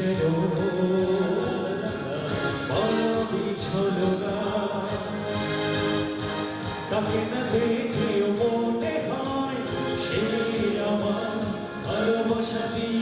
যেন তাকে না। দেখেও মনে হয় সে আমার ভালোবাসা দিয়ে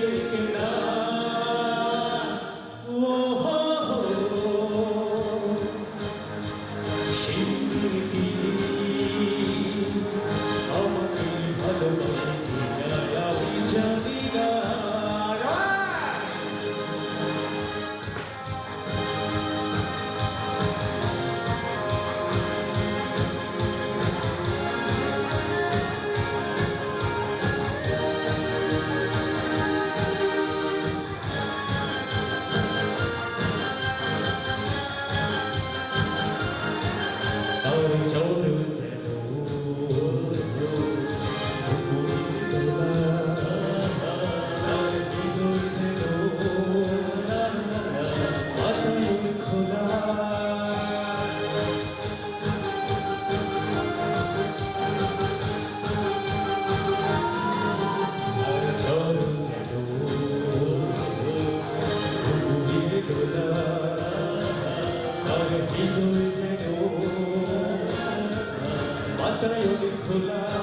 콜라.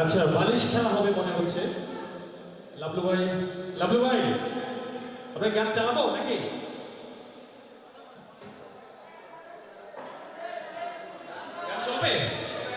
আচ্ছা বালিশ খেলা হবে মনে হচ্ছে। লাভলু ভাই লাভলু ভাই আপনার গান চালাবো নাকি?